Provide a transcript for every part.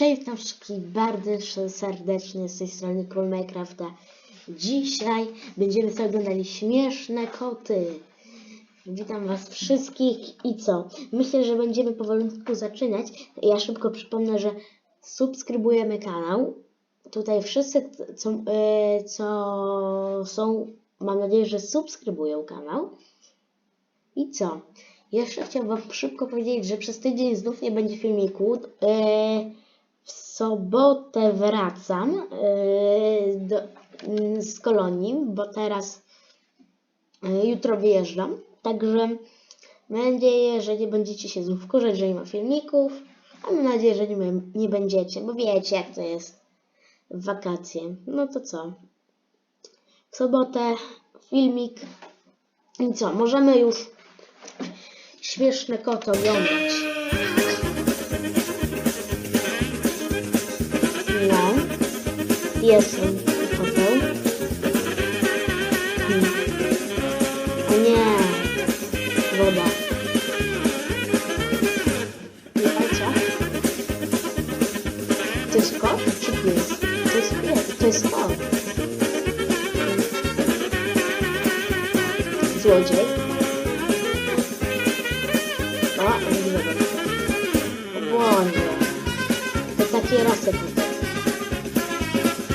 Cześć witam wszystkich bardzo serdecznie z tej strony Król Minecrafta. Dzisiaj będziemy sobie oglądali śmieszne koty. Witam was wszystkich i co? Myślę, że będziemy powolutku zaczynać. Ja szybko przypomnę, że subskrybujemy kanał. Tutaj wszyscy, co, e, co są, mam nadzieję, że subskrybują kanał. I co? Jeszcze chciałbym Wam szybko powiedzieć, że przez tydzień znów nie będzie filmiku. Yy, sobotę wracam yy, do, yy, z kolonii, bo teraz yy, jutro wyjeżdżam. Także mam nadzieję, że nie będziecie się znów wkurzać, że nie ma filmików. A mam nadzieję, że nie, nie będziecie, bo wiecie jak to jest w wakacje. No to co? W sobotę filmik. I co? Możemy już śmieszne koty oglądać. Jest on koteł. O nie. Woda. Słuchajcie. To jest kot czy pies? To jest pies. To jest. Złodziej. O, nie. To takie rasy kotów.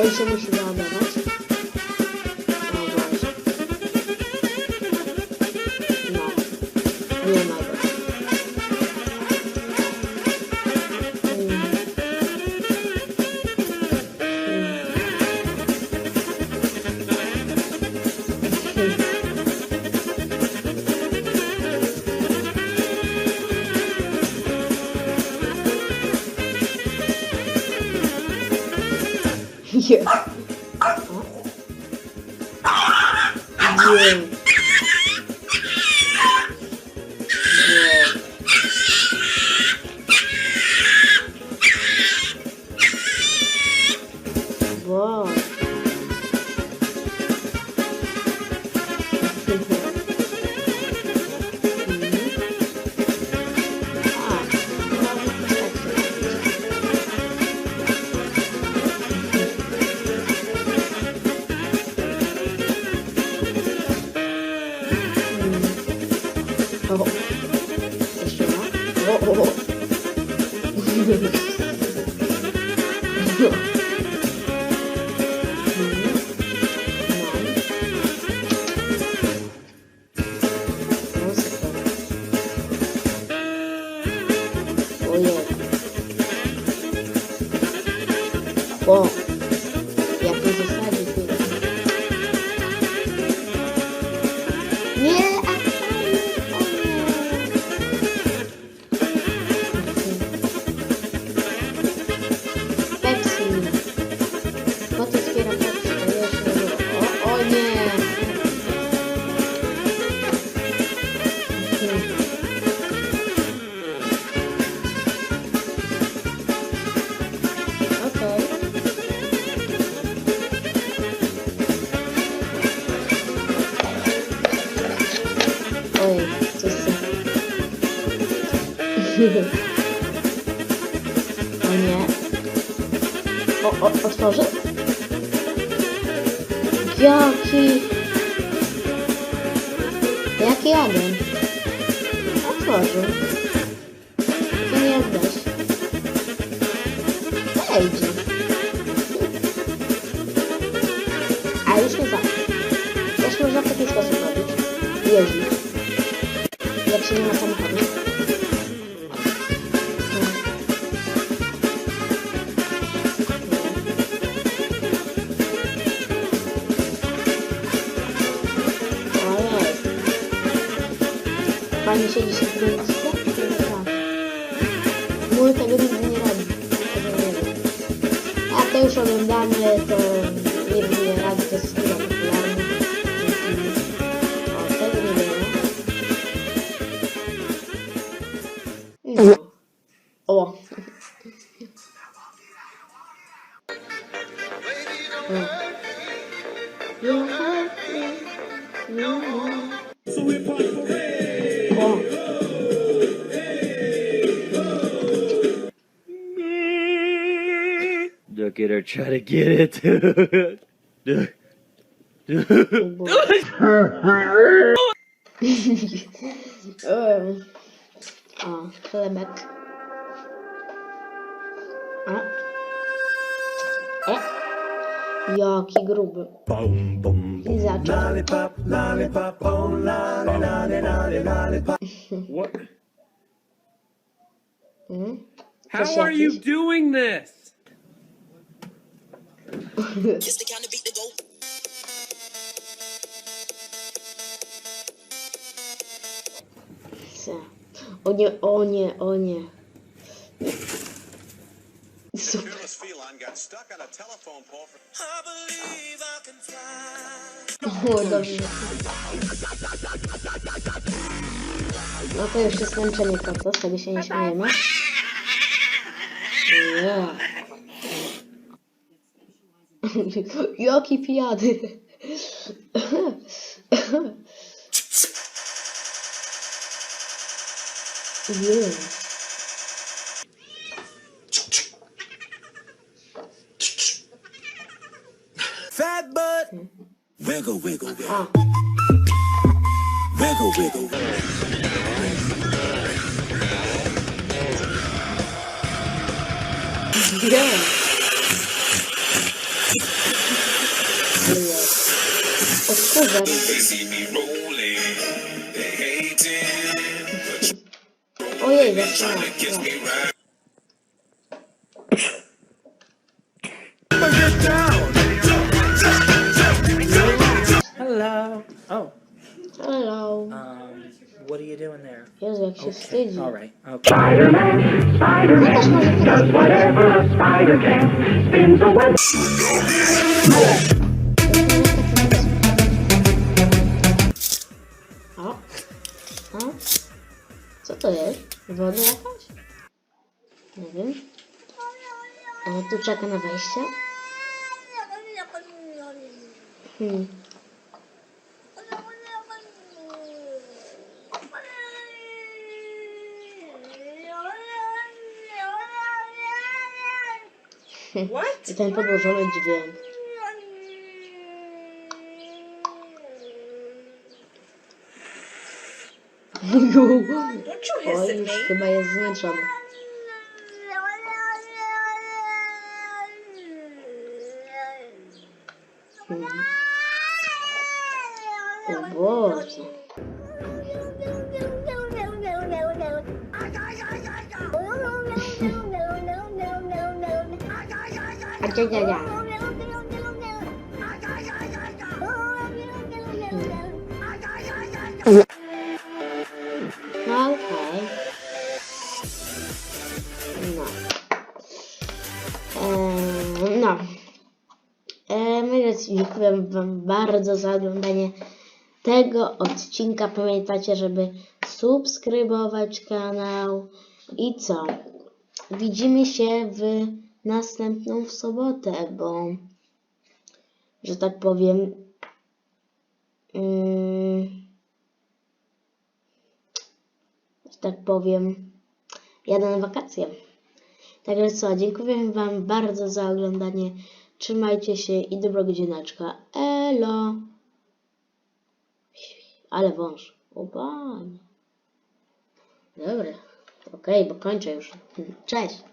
Barış Emir Yeah. Yeah. Oh. O nie. O, o, otworzy? Jaki... Jaki agent? Otworzył. To nie oddać. Wejdź. A już nie zawsze. Też można w taki sposób robić. Jeździć. Jak się nie ma samochodu. 一緒に食事して、それから、muy feliz Navidad. Hasta eso me dan esto, mi Navidad, que es una popular. No. Oh. oh. You have me. No. So we party for They're trying to get it, dude. oh, Clement. Ja. Lollipop, lollipop, lollipop. What? Hmm? How are you doing this? O nie, o nie, o nie. Super. O, dobrze. No to już jest zmęczenie to, z tego się nie śmiejemy. Nie. Jaki pijany. Fat butt. Wiggle, wiggle, wiggle. A, Wiggle, wiggle, wiggle. nie. Ojej, zaczyna. Hello. Oh, Hello. um, what are you doing there? Jezu, jak się wstydzi. All right. Okay. Spider-Man, Spider-Man does whatever a spider can. Spins a web. To jest? Woda jakaś? Nie wiem. Ona tu czeka na wejście. Hmm. I ten podłożony dźwięk. you. Don't you hiss at me. Oh, In dziękuję Wam bardzo za oglądanie tego odcinka. Pamiętajcie, żeby subskrybować kanał. I co? Widzimy się w następną w sobotę, bo że tak powiem. mm, że tak powiem, jadę na wakacje. Także co, dziękuję Wam bardzo za oglądanie. Trzymajcie się i dobrego dzieneczka. Elo! Ale wąż. O panie. Dobra. Okej, bo kończę już. Cześć.